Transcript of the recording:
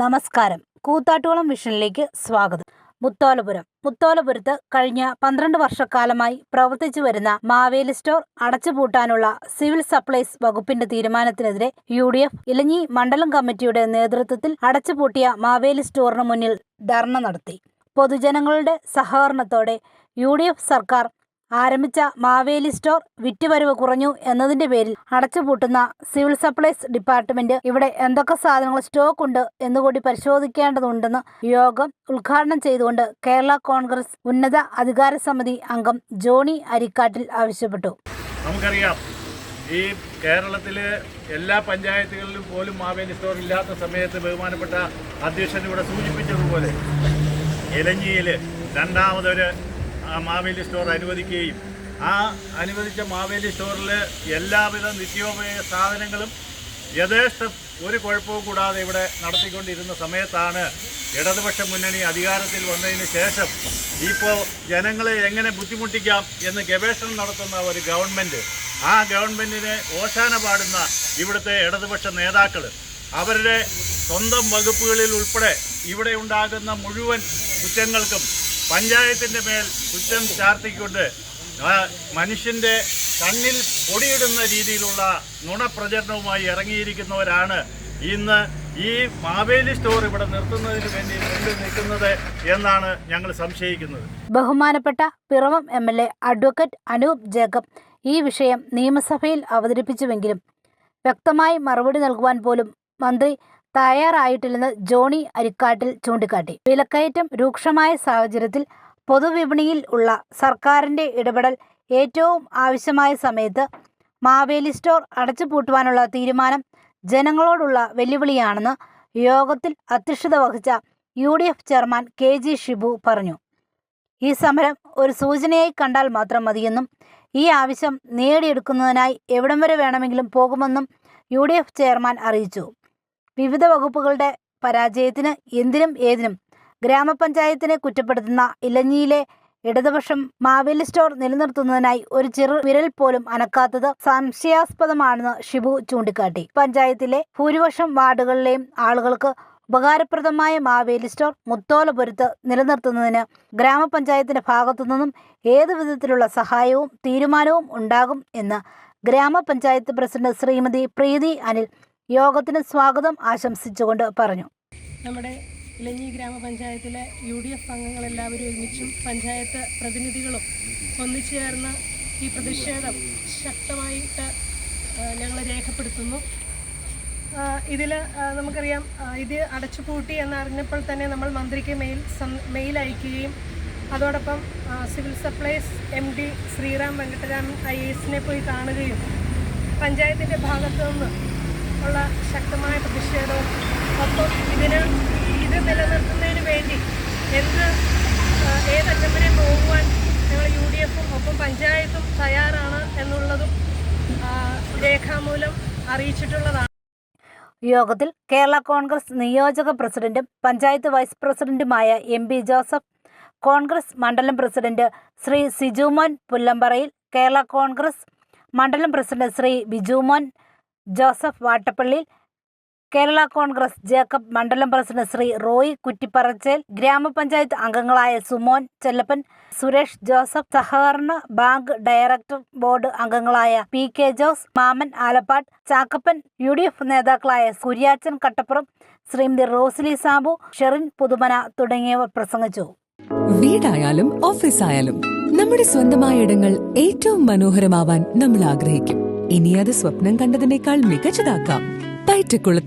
നമസ്കാരം. കൂത്താട്ടുകുളം വിഷനിലേക്ക് സ്വാഗതം. മുത്തോലപുരം. മുത്തോലപുരത്ത് കഴിഞ്ഞ പന്ത്രണ്ട് വർഷക്കാലമായി പ്രവർത്തിച്ചു വരുന്ന മാവേലി സ്റ്റോർ അടച്ചുപൂട്ടാനുള്ള സിവിൽ സപ്ലൈസ് വകുപ്പിന്റെ തീരുമാനത്തിനെതിരെ യു ഡി എഫ് ഇലഞ്ഞി മണ്ഡലം കമ്മിറ്റിയുടെ നേതൃത്വത്തിൽ അടച്ചുപൂട്ടിയ മാവേലി സ്റ്റോറിന് മുന്നിൽ ധർണ നടത്തി. പൊതുജനങ്ങളുടെ സഹകരണത്തോടെ യു സർക്കാർ ആരംഭിച്ച മാവേലി സ്റ്റോർ വിറ്റുവരവ് കുറഞ്ഞു എന്നതിന്റെ പേരിൽ അടച്ചുപൂട്ടുന്ന സിവിൽ സപ്ലൈസ് ഡിപ്പാർട്ട്മെന്റ് ഇവിടെ എന്തൊക്കെ സാധനങ്ങൾ സ്റ്റോക്ക് ഉണ്ട് എന്നുകൂടി പരിശോധിക്കേണ്ടതുണ്ടെന്ന് യോഗം ഉദ്ഘാടനം ചെയ്തുകൊണ്ട് കേരള കോൺഗ്രസ് ഉന്നത അധികാര സമിതി അംഗം ജോണി അരിക്കാട്ടിൽ ആവശ്യപ്പെട്ടു. നമുക്കറിയാം ഈ കേരളത്തിലെ എല്ലാ പഞ്ചായത്തുകളിലും പോലും മാവേലി സ്റ്റോർ ഇല്ലാത്ത സമയത്ത് ബഹുമാനപ്പെട്ട അധ്യക്ഷൻ ഇവിടെ സൂചിപ്പിച്ചതുപോലെ ഇലഞ്ചിയിൽ രണ്ടാമതൊരു ആ മാവേലി സ്റ്റോർ അനുവദിക്കുകയും ആ അനുവദിച്ച മാവേലി സ്റ്റോറിൽ എല്ലാവിധ നിത്യോപയോഗ സാധനങ്ങളും യഥേഷ്ടം ഒരു കുഴപ്പവും കൂടാതെ ഇവിടെ നടത്തിക്കൊണ്ടിരുന്ന സമയത്താണ് ഇടതുപക്ഷ മുന്നണി അധികാരത്തിൽ വന്നതിന് ശേഷം ഇപ്പോൾ ജനങ്ങളെ എങ്ങനെ ബുദ്ധിമുട്ടിക്കാം എന്ന് ഗവേഷണം നടത്തുന്ന ഒരു ഗവൺമെന്റ് ആ ഗവൺമെന്റിനെ ഓശാന പാടുന്ന ഇവിടുത്തെ ഇടതുപക്ഷ നേതാക്കൾ അവരുടെ സ്വന്തം വകുപ്പുകളിൽ ഉൾപ്പെടെ ഇവിടെ ഉണ്ടാകുന്ന മുഴുവൻ കുറ്റങ്ങൾക്കും പഞ്ചായത്തിന്റെ മേൽ കുറ്റം ചാർത്തിക്കൊണ്ട് മനുഷ്യന്റെ കണ്ണിൽ പൊടിയിടുന്ന രീതിയിലുള്ള നുണപ്രചരണവുമായി ഇറങ്ങിയിരിക്കുന്നവരാണ് ഇന്ന് ഈ മാവേലി സ്റ്റോർ ഇവിടെ നിർത്തുന്നതിന് വേണ്ടി മുന്നിൽ നിൽക്കുന്നത് എന്നാണ് ഞങ്ങൾ സംശയിക്കുന്നത്. ബഹുമാനപ്പെട്ട Piravom M L A advocate Anoop Jacob ഈ വിഷയം നിയമസഭയിൽ അവതരിപ്പിച്ചുവെങ്കിലും വ്യക്തമായി മറുപടി നൽകുവാൻ പോലും മന്ത്രി തയ്യാറായിട്ടില്ലെന്ന് ജോണി അരിക്കാട്ടിൽ ചൂണ്ടിക്കാട്ടി. വിലക്കയറ്റം രൂക്ഷമായ സാഹചര്യത്തിൽ പൊതുവിപണിയിൽ ഉള്ള സർക്കാരിന്റെ ഇടപെടൽ ഏറ്റവും ആവശ്യമായ സമയത്ത് മാവേലി സ്റ്റോർ അടച്ചുപൂട്ടുവാനുള്ള തീരുമാനം ജനങ്ങളോടുള്ള വെല്ലുവിളിയാണെന്ന് യോഗത്തിൽ അധ്യക്ഷത വഹിച്ച U D F chairman K G Shibu പറഞ്ഞു. ഈ സമരം ഒരു സൂചനയായി കണ്ടാൽ മാത്രം മതിയെന്നും ഈ ആവശ്യം നേടിയെടുക്കുന്നതിനായി എവിടം വരെ വേണമെങ്കിലും പോകുമെന്നും യു ഡി എഫ് ചെയർമാൻ അറിയിച്ചു. വിവിധ വകുപ്പുകളുടെ പരാജയത്തിന് എന്തിനും ഏതിനും ഗ്രാമപഞ്ചായത്തിനെ കുറ്റപ്പെടുത്തുന്ന ഇലഞ്ഞിയിലെ ഇടതുപക്ഷം മാവേലി സ്റ്റോർ നിലനിർത്തുന്നതിനായി ഒരു ചെറു വിരൽ പോലും അനക്കാത്തത് സംശയാസ്പദമാണെന്ന് ഷിബു ചൂണ്ടിക്കാട്ടി. പഞ്ചായത്തിലെ ഭൂരിപക്ഷം വാർഡുകളിലെയും ആളുകൾക്ക് ഉപകാരപ്രദമായ മാവേലി സ്റ്റോർ മുത്തോലപുരത്ത് നിലനിർത്തുന്നതിന് ഗ്രാമപഞ്ചായത്തിന്റെ ഭാഗത്തുനിന്നും ഏതു വിധത്തിലുള്ള സഹായവും തീരുമാനവും ഉണ്ടാകും എന്ന് ഗ്രാമപഞ്ചായത്ത് പ്രസിഡന്റ് ശ്രീമതി പ്രീതി അനിൽ യോഗത്തിന് സ്വാഗതം ആശംസിച്ചുകൊണ്ട് പറഞ്ഞു. നമ്മുടെ ഇലഞ്ഞി ഗ്രാമപഞ്ചായത്തിലെ യു ഡി എഫ് അംഗങ്ങളെല്ലാവരും ഒരുമിച്ചും പഞ്ചായത്ത് പ്രതിനിധികളും ഒന്നിച്ചു ചേർന്ന് ഈ പ്രതിഷേധം ശക്തമായിട്ട് ഞങ്ങൾ രേഖപ്പെടുത്തുന്നു. ഇതിൽ നമുക്കറിയാം ഇത് അടച്ചുപൂട്ടി എന്നറിഞ്ഞപ്പോൾ തന്നെ നമ്മൾ മന്ത്രിക്ക് മെയിൽ മെയിൽ അയക്കുകയും അതോടൊപ്പം civil supplies M D Sriram Venkataraman I എസിനെ പോയി കാണുകയും പഞ്ചായത്തിന്റെ ഭാഗത്തു നിന്ന് ഉള്ള ശക്തമായ പ്രതിഷേധവും ഒപ്പം ഇതിന് ഇത് നിലനിർത്തുന്നതിന് വേണ്ടി എന്ത് ഏതറ്റം വരെ പോകുവാൻ ഞങ്ങൾ യു ഡി എഫും ഒപ്പം പഞ്ചായത്തും തയ്യാറാണ് എന്നുള്ളതും രേഖാമൂലം അറിയിച്ചിട്ടുള്ളതാണ്. യോഗത്തിൽ കേരള കോൺഗ്രസ് നിയോജക പ്രസിഡന്റും പഞ്ചായത്ത് വൈസ് പ്രസിഡന്റുമായ എം പി ജോസഫ് കോൺഗ്രസ് മണ്ഡലം പ്രസിഡന്റ് ശ്രീ സിജുമോൻ പുല്ലമ്പറയിൽ കേരള കോൺഗ്രസ് മണ്ഡലം പ്രസിഡന്റ് ശ്രീ ബിജുമോൻ ജോസഫ് വാട്ടപ്പള്ളി കേരള കോൺഗ്രസ് ജേക്കബ് മണ്ഡലം പ്രസിഡന്റ് ശ്രീ റോയ് കുറ്റിപ്പറച്ചേൽ ഗ്രാമപഞ്ചായത്ത് അംഗങ്ങളായ സുമോൻ ചെല്ലപ്പൻ സുരേഷ് ജോസഫ് സഹകരണ ബാങ്ക് ഡയറക്ടർ ബോർഡ് അംഗങ്ങളായ P K Jose Mammen Alappad Chakkappan U D F നേതാക്കളായ കുര്യാച്ചൻ കട്ടപ്പുറം ശ്രീമതി റോസ്ലി സാബു ഷെറിൻ പുതുമന തുടങ്ങിയവർ പ്രസംഗിച്ചു. വീടായാലും ഓഫീസായാലും നമ്മുടെ സ്വന്തമായ ഇടങ്ങൾ ഏറ്റവും മനോഹരമാവാൻ നമ്മൾ ആഗ്രഹിക്കും. ഇനി അത് സ്വപ്നം കണ്ടതിനേക്കാൾ മികച്ചതാക്കാം പയറ്റക്കുളത്ത്